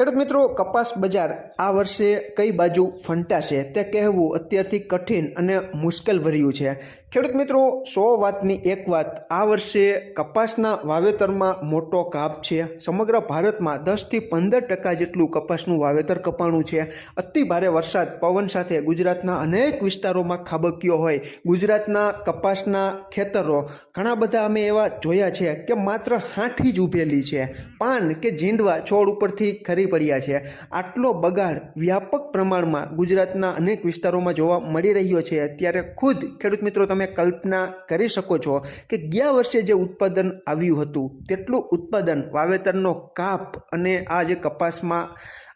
ખેડૂત મિત્રો, કપાસ બજાર આ વર્ષે કઈ બાજુ ફંટાશે તે કહેવું અત્યારથી કઠિન અને મુશ્કેલ ભર્યું છે. ખેડૂત મિત્રો, સો વાતની એક વાત, આ વર્ષે કપાસના વાવેતરમાં મોટો કાપ છે. સમગ્ર ભારતમાં દસથી પંદર ટકા જેટલું કપાસનું વાવેતર કપાણું છે. અતિ ભારે વરસાદ, પવન સાથે ગુજરાતના અનેક વિસ્તારોમાં ખાબક્યો હોય, ગુજરાતના કપાસના ખેતરો. ઘણા બધા અમે એવા જોયા છે કે માત્ર હાંઠી જ ઉભેલી છે. પાન કે ઝીંડવા છોડ ઉપરથી ખરી પડ્યા છે. આટલો બગાડ વ્યાપક પ્રમાણમાં ગુજરાતના અનેક વિસ્તારોમાં જોવા મળી રહ્યો છે. ત્યારે ખુદ, ખેડૂત મિત્રો, તમે કલ્પના કરી શકો છો કે ગયા વર્ષે જે ઉત્પાદન આવ્યું હતું, તેટલું ઉત્પાદન વાવેતરનો કાપ અને આ જે કપાસમાં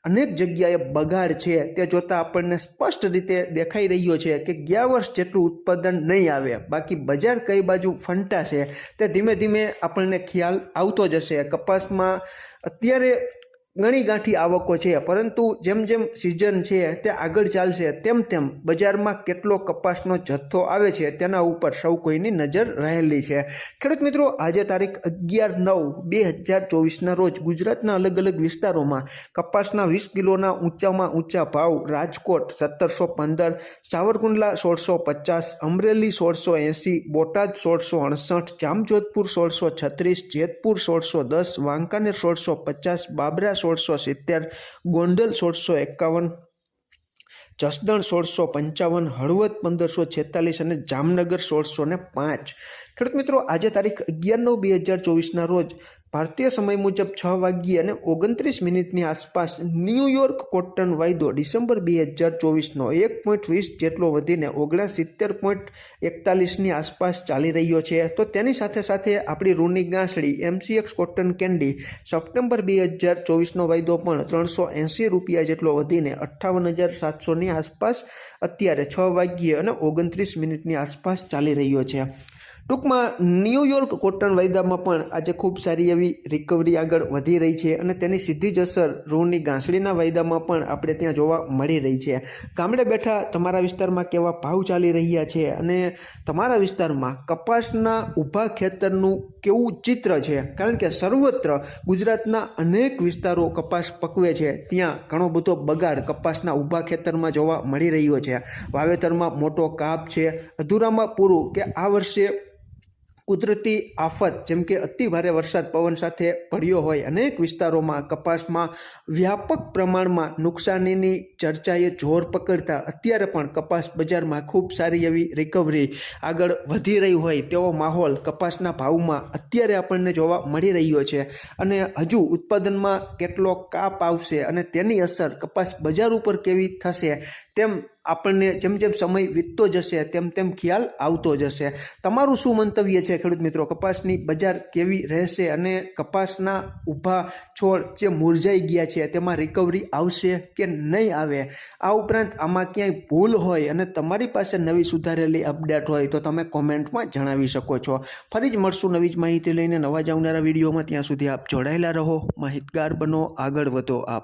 અનેક જગ્યાએ બગાડ છે, તે જોતાં આપણને સ્પષ્ટ રીતે દેખાઈ રહ્યો છે કે ગયા વર્ષ જેટલું ઉત્પાદન નહીં આવે, બાકી બજાર કઈ બાજુ ફંટાશે, તે ધીમે ધીમે આપણને ખ્યાલ આવતો જશે. કપાસમાં અત્યારે ઘણી ગાંઠી આવકો છે, પરંતુ જેમ જેમ સિઝન છે, તે આગળ ચાલશે, તેમ તેમ બજારમાં કેટલો કપાસનો જથ્થો આવે છે, તેના ઉપર સૌ કોઈની નજર રહેલી છે. ખેડૂત મિત્રો, આજે તારીખ અગિયાર નવ બે હજાર ચોવીસના રોજ ગુજરાતના અલગ અલગ વિસ્તારોમાં કપાસના વીસ કિલોના ઊંચામાં ઊંચા ભાવ, રાજકોટ સત્તરસો પંદર, સાવરકુંડલા સોળસો પચાસ, અમરેલી સોળસો એંસી, બોટાદ સોળસો અડસઠ, જામજોધપુર સોળસો છત્રીસ, જેતપુર સોળસો દસ, વાંકાનેર સોળસો પચાસ, બાબરા સોળસો સિત્તેર, ગોંડલ સોળસો એકાવન, જસદણ સોળસો પંચાવન, હળવદ પંદરસો છેતાલીસ અને જામનગર સોળસો ને પાંચ. ખેડૂત મિત્રો, આજે તારીખ અગિયાર નવ બે હજાર ચોવીસના રોજ ભારતીય સમય મુજબ છ વાગ્યે અને ઓગણત્રીસ મિનિટની આસપાસ ન્યૂયોર્ક કોટન વાયદો ડિસેમ્બર બે હજાર ચોવીસનો એક પોઈન્ટ વીસ જેટલો વધીને ઓગણસિત્તેર પોઈન્ટ એકતાલીસની આસપાસ ચાલી રહ્યો છે. તો તેની સાથે સાથે આપણી રૂની ગાંસડી એમસીએક્સ કોટન કેન્ડી સપ્ટેમ્બર બે હજાર ચોવીસનો વાયદો પણ ત્રણસો એંસી રૂપિયા જેટલો વધીને અઠ્ઠાવન હજાર સાતસોની આસપાસ અત્યારે છ વાગ્યે અને ઓગણત્રીસ મિનિટની આસપાસ ચાલી રહ્યો છે. ટૂંકમાં ન્યૂયોર્ક કોટન વાયદામાં પણ આજે ખૂબ સારી એવી રિકવરી આગળ વધી રહી છે અને તેની સીધી જ અસર રૂની ગાંસડીના વાયદામાં પણ આપણે ત્યાં જોવા મળી રહી છે. ગામડે બેઠા તમારા વિસ્તારમાં કેવા ભાવ ચાલી રહ્યા છે અને તમારા વિસ્તારમાં કપાસના ઊભા ખેતરનું કેવું ચિત્ર છે? કારણ કે સર્વત્ર ગુજરાતના અનેક વિસ્તારો કપાસ પકવે છે. ત્યાં ઘણો બધો બગાડ કપાસના ઊભા ખેતરમાં જોવા મળી રહ્યો છે. વાવેતરમાં મોટો કાપ છે. અધૂરામાં પૂરું કે આ વર્ષે કુદરતી આફત, જેમ કે અતિભારે વરસાદ, પવન સાથે પડ્યો હોય, અનેક વિસ્તારોમાં કપાસમાં વ્યાપક પ્રમાણમાં નુકસાનીની ચર્ચાએ જોર પકડતા અત્યારે પણ કપાસ બજારમાં ખૂબ સારી એવી રિકવરી આગળ વધી રહી હોય તેવો માહોલ કપાસના ભાવમાં અત્યારે આપણને જોવા મળી રહ્યો છે. અને હજુ ઉત્પાદનમાં કેટલો કાપ આવશે અને તેની અસર કપાસ બજાર ઉપર કેવી થશે તેમ આપણને જેમ જેમ સમય વીતતો જશે, તેમ તેમ ખ્યાલ આવતો જશે. તમારું શું મંતવ્ય છે, ખેડૂત મિત્રો? કપાસની બજાર કેવી રહેશે અને કપાસના ઊભા છોડ જે મુરઝાઈ ગયા છે, તેમાં રિકવરી આવશે કે નહીં આવે? આ ઉપરાંત આમાં ક્યાંય ભૂલ હોય અને તમારી પાસે નવી સુધારેલી અપડેટ હોય તો તમે કોમેન્ટમાં જણાવી શકો છો. ફરી જ મળશું નવી જ માહિતી લઈને નવા જ આવનારા વિડીયોમાં. ત્યાં સુધી આપ જોડાયેલા રહો. માહિતગાર બનો, આગળ વધો આપ.